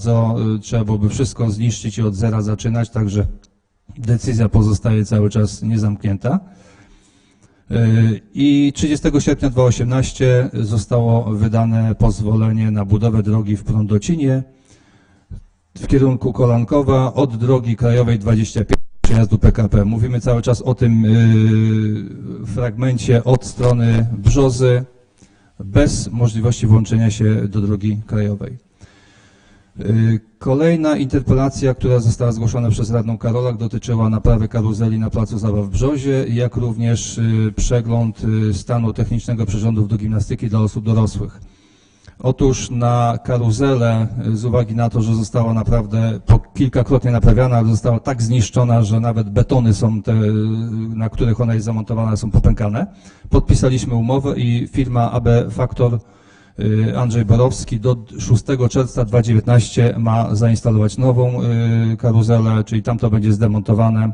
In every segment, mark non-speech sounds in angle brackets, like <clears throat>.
bardzo y, trzeba byłoby wszystko zniszczyć i od zera zaczynać, także decyzja pozostaje cały czas niezamknięta. Y, I 30 sierpnia 2018 zostało wydane pozwolenie na budowę drogi w Prądocinie w kierunku Kolankowa od drogi krajowej 25 przejazdu PKP. Mówimy cały czas o tym y, fragmencie od strony Brzozy bez możliwości włączenia się do drogi krajowej. Y, Kolejna interpelacja, która została zgłoszona przez radną Karolak dotyczyła naprawy karuzeli na placu zabaw w Brzozie, jak również y, przegląd y, stanu technicznego przyrządów do gimnastyki dla osób dorosłych. Otóż na karuzelę, z uwagi na to, że została naprawdę po kilkakrotnie naprawiana, ale została tak zniszczona, że nawet betony są te, na których ona jest zamontowana, są popękane. Podpisaliśmy umowę i firma AB Faktor Andrzej Borowski do 6 czerwca 2019 ma zainstalować nową y, karuzelę, czyli tam to będzie zdemontowane.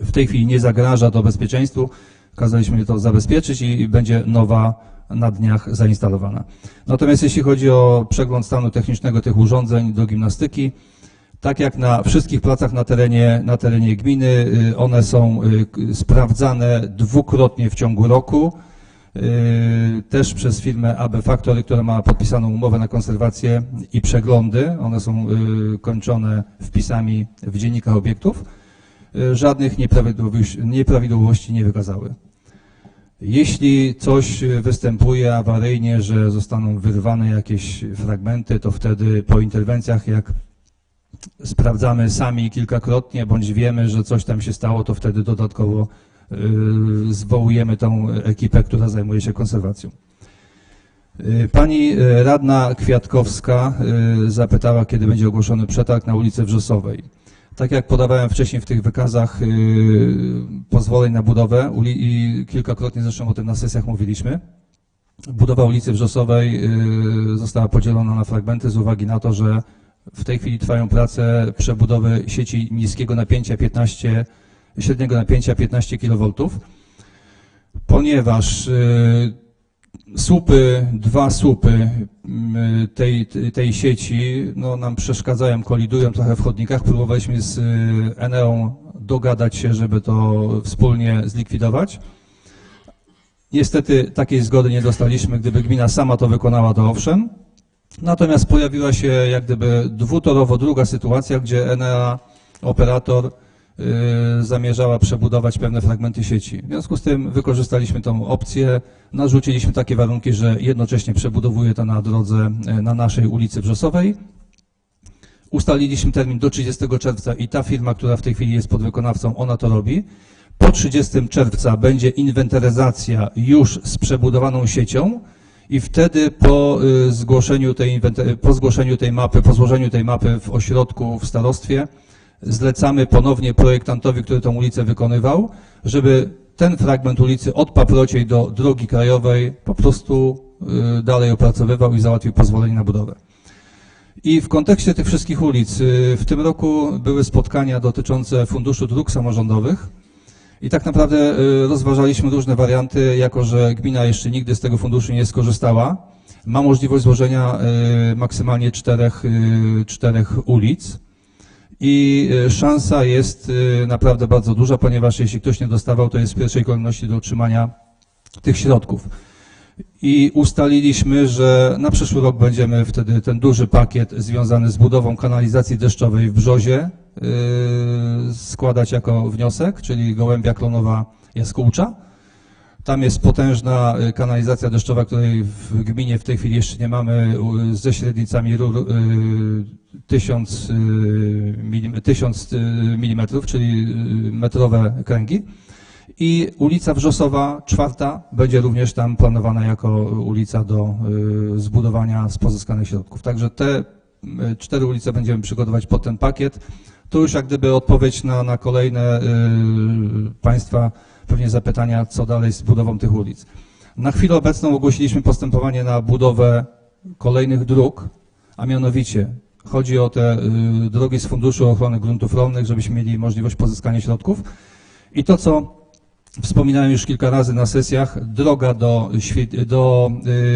W tej chwili nie zagraża to bezpieczeństwu. Kazaliśmy to zabezpieczyć i będzie nowa na dniach zainstalowana. Natomiast jeśli chodzi o przegląd stanu technicznego tych urządzeń do gimnastyki, tak jak na wszystkich placach na terenie, na terenie gminy, y, one są y, sprawdzane dwukrotnie w ciągu roku, y, też przez firmę AB Factory, która ma podpisaną umowę na konserwację i przeglądy. One są y, kończone wpisami w dziennikach obiektów. Y, Żadnych nieprawidłowości, nie wykazały. Jeśli coś występuje awaryjnie, że zostaną wyrwane jakieś fragmenty, to wtedy po interwencjach, jak sprawdzamy sami kilkakrotnie, bądź wiemy, że coś tam się stało, to wtedy dodatkowo zwołujemy tą ekipę, która zajmuje się konserwacją. Y, Pani y, radna Kwiatkowska y, zapytała, kiedy będzie ogłoszony przetarg na ulicy Wrzosowej. Tak jak podawałem wcześniej w tych wykazach y, pozwoleń na budowę i kilkakrotnie zresztą o tym na sesjach mówiliśmy, budowa ulicy Wrzosowej y, została podzielona na fragmenty z uwagi na to, że w tej chwili trwają prace przebudowy sieci niskiego napięcia 15, średniego napięcia 15 kV, ponieważ y, słupy, dwa słupy mm, tej, tej sieci no, nam przeszkadzają, kolidują trochę w chodnikach. Próbowaliśmy z y, Eneą dogadać się, żeby to wspólnie zlikwidować. Niestety takiej zgody nie dostaliśmy. Gdyby gmina sama to wykonała, to owszem. Natomiast pojawiła się jak gdyby dwutorowo druga sytuacja, gdzie Enea, operator, y, zamierzała przebudować pewne fragmenty sieci. W związku z tym wykorzystaliśmy tą opcję, narzuciliśmy takie warunki, że jednocześnie przebudowuje to na drodze, y, na naszej ulicy Wrzosowej. Ustaliliśmy termin do 30 czerwca i ta firma, która w tej chwili jest podwykonawcą, ona to robi. Po 30 czerwca będzie inwentaryzacja już z przebudowaną siecią i wtedy po y, zgłoszeniu tej, po zgłoszeniu tej mapy, po złożeniu tej mapy w ośrodku, w starostwie, zlecamy ponownie projektantowi, który tą ulicę wykonywał, żeby ten fragment ulicy od Paprociej do drogi krajowej po prostu y, dalej opracowywał i załatwił pozwolenie na budowę. I w kontekście tych wszystkich ulic, y, w tym roku były spotkania dotyczące Funduszu Dróg Samorządowych i tak naprawdę y, rozważaliśmy różne warianty, jako że gmina jeszcze nigdy z tego funduszu nie skorzystała. Ma możliwość złożenia maksymalnie czterech, czterech ulic. I y, szansa jest y, naprawdę bardzo duża, ponieważ jeśli ktoś nie dostawał, to jest w pierwszej kolejności do otrzymania tych środków. I ustaliliśmy, że na przyszły rok będziemy wtedy ten duży pakiet związany z budową kanalizacji deszczowej w Brzozie yy, składać jako wniosek, czyli Gołębia Klonowa Jaskółcza. Tam jest potężna y, kanalizacja deszczowa, której w gminie w tej chwili jeszcze nie mamy, ze średnicami rur y, 1000 y, milim- 1000 y, milimetrów, czyli metrowe kręgi. I ulica Wrzosowa, czwarta, będzie również tam planowana jako ulica do zbudowania z pozyskanych środków. Także te cztery ulice będziemy przygotować pod ten pakiet. To już jak gdyby odpowiedź na, na kolejne Państwa pewnie zapytania, co dalej z budową tych ulic. Na chwilę obecną ogłosiliśmy postępowanie na budowę kolejnych dróg, a mianowicie chodzi o te y, drogi z Funduszu Ochrony Gruntów Rolnych, żebyśmy mieli możliwość pozyskania środków. I to, co Wspominałem już kilka razy na sesjach, droga do, do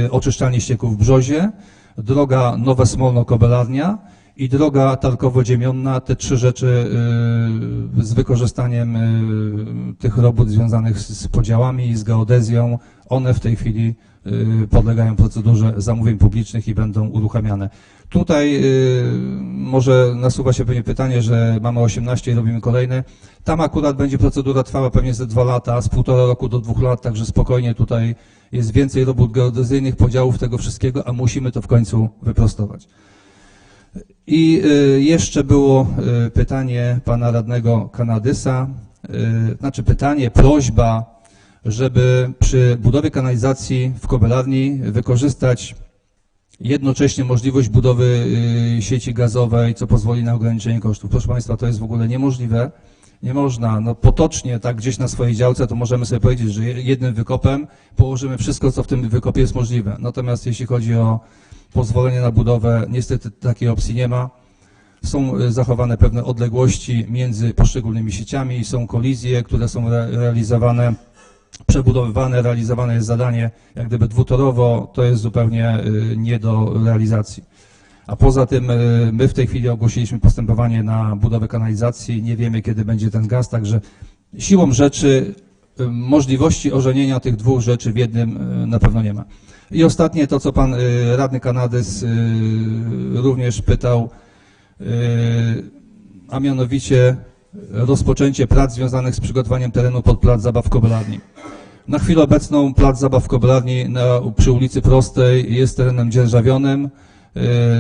y, oczyszczalni ścieków w Brzozie, droga Nowe Smolno-Kobelarnia i droga Tarkowo-Ziemionna, te trzy rzeczy y, z wykorzystaniem y, tych robót związanych z, podziałami i z geodezją, one w tej chwili y, podlegają procedurze zamówień publicznych i będą uruchamiane. Tutaj może nasuwa się pewnie pytanie, że mamy 18 i robimy kolejne. Tam akurat będzie procedura trwała pewnie ze dwa lata, z półtora roku do dwóch lat, także spokojnie tutaj jest więcej robót geodezyjnych, podziałów tego wszystkiego, a musimy to w końcu wyprostować. I y, jeszcze było y, pytanie pana radnego Kanadysa, y, znaczy pytanie, prośba, żeby przy budowie kanalizacji w Kobelarni wykorzystać jednocześnie możliwość budowy sieci gazowej, co pozwoli na ograniczenie kosztów. Proszę Państwa, to jest w ogóle niemożliwe. Nie można, no potocznie tak gdzieś na swojej działce, to możemy sobie powiedzieć, że jednym wykopem położymy wszystko, co w tym wykopie jest możliwe. Natomiast jeśli chodzi o pozwolenie na budowę, niestety takiej opcji nie ma. Są y, zachowane pewne odległości między poszczególnymi sieciami są kolizje, które są re realizowane, przebudowywane, realizowane jest zadanie jak gdyby dwutorowo, to jest zupełnie y, nie do realizacji. A poza tym y, my w tej chwili ogłosiliśmy postępowanie na budowę kanalizacji, nie wiemy kiedy będzie ten gaz, także siłą rzeczy możliwości ożenienia tych dwóch rzeczy w jednym na pewno nie ma. I ostatnie to, co pan y, radny Kanadys y, również pytał, y, a mianowicie rozpoczęcie prac związanych z przygotowaniem terenu pod plac zabaw w Kobelarni. Na chwilę obecną plac zabaw w Kobelarni na, przy ulicy Prostej jest terenem dzierżawionym.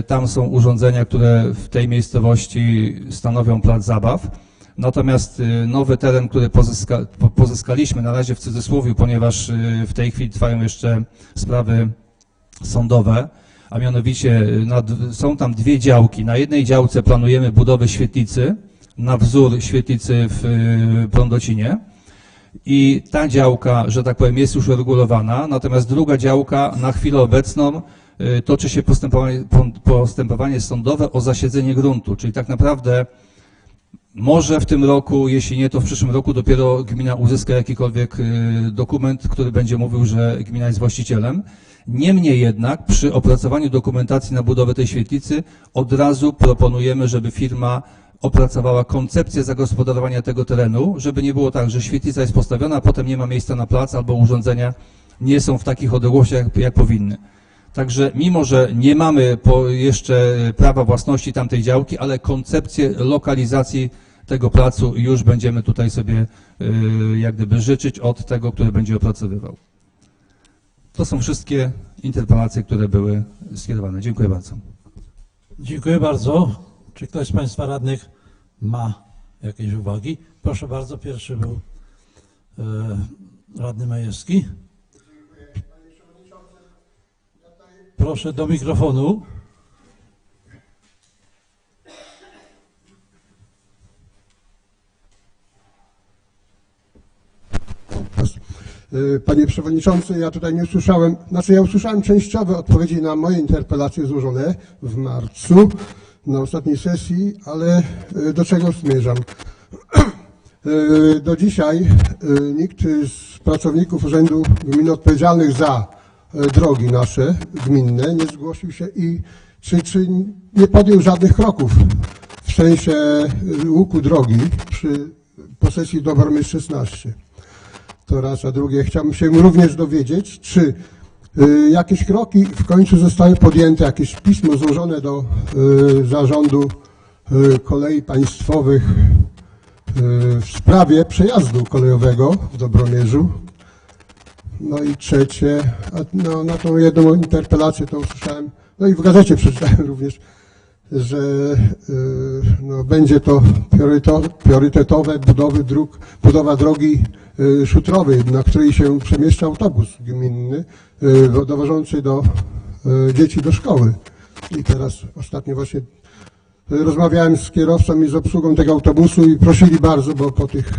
Tam są urządzenia, które w tej miejscowości stanowią plac zabaw. Natomiast y, nowy teren, który pozyska, po- pozyskaliśmy, na razie w cudzysłowie, ponieważ y, w tej chwili trwają jeszcze sprawy sądowe, a mianowicie y, na, d- są tam dwie działki. Na jednej działce planujemy budowę świetlicy na wzór świetlicy w Prądocinie. I ta działka, że tak powiem, jest już uregulowana, natomiast druga działka na chwilę obecną toczy się postępowanie, postępowanie sądowe o zasiedzenie gruntu, czyli tak naprawdę może w tym roku, jeśli nie, to w przyszłym roku dopiero gmina uzyska jakikolwiek y, dokument, który będzie mówił, że gmina jest właścicielem. Niemniej jednak przy opracowaniu dokumentacji na budowę tej świetlicy od razu proponujemy, żeby firma opracowała koncepcję zagospodarowania tego terenu, żeby nie było tak, że świetlica jest postawiona, a potem nie ma miejsca na plac albo urządzenia nie są w takich odległościach, jak, jak powinny. Także mimo, że nie mamy jeszcze prawa własności tamtej działki, ale koncepcję lokalizacji tego placu już będziemy tutaj sobie y, jak gdyby życzyć od tego, który będzie opracowywał. To są wszystkie interpelacje, które były skierowane. Dziękuję bardzo. Dziękuję bardzo. Czy ktoś z Państwa radnych ma jakieś uwagi? Proszę bardzo, pierwszy był e, radny Majewski. Proszę do mikrofonu. Y, Panie Przewodniczący, ja tutaj nie usłyszałem, znaczy ja usłyszałem częściowe odpowiedzi na moje interpelacje złożone w marcu na ostatniej sesji, ale y, do czego zmierzam? <clears throat> Y, Do dzisiaj nikt z pracowników Urzędu Gminy odpowiedzialnych za drogi nasze gminne nie zgłosił się i czy, czy nie podjął żadnych kroków w sensie łuku drogi przy posesji Dobromyśl 16. To raz, a drugie chciałbym się również dowiedzieć, czy y, jakieś kroki w końcu zostały podjęte, jakieś pismo złożone do y, zarządu kolei państwowych w sprawie przejazdu kolejowego w Dobromierzu. No i trzecie, no, na tą jedną interpelację to usłyszałem, no i w gazecie <laughs> przeczytałem również, że y, no, będzie to priorytetowe budowy dróg, budowa drogi y, szutrowej, na której się przemieszcza autobus gminny y, dowożący do dzieci do szkoły. I teraz ostatnio właśnie rozmawiałem z kierowcą i z obsługą tego autobusu i prosili bardzo, bo po tych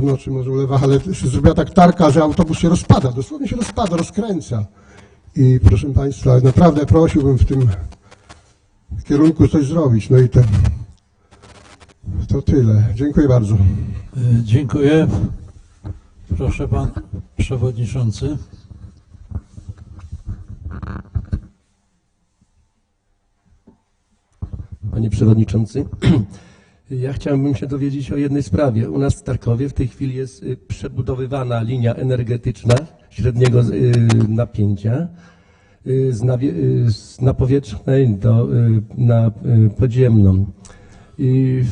znaczy może ulewa, ale się zrobiła tak tarka, że autobus się rozpada, dosłownie się rozpada, rozkręca. I proszę Państwa, naprawdę prosiłbym w tym kierunku coś zrobić. No i ten, to tyle. Dziękuję bardzo. E, dziękuję. Proszę Pan Przewodniczący. Panie Przewodniczący. <clears throat> Ja chciałbym się dowiedzieć o jednej sprawie. U nas w Starkowie w tej chwili jest y, przebudowywana linia energetyczna średniego y, napięcia y, z, nawie, z napowietrznej do, na podziemną. I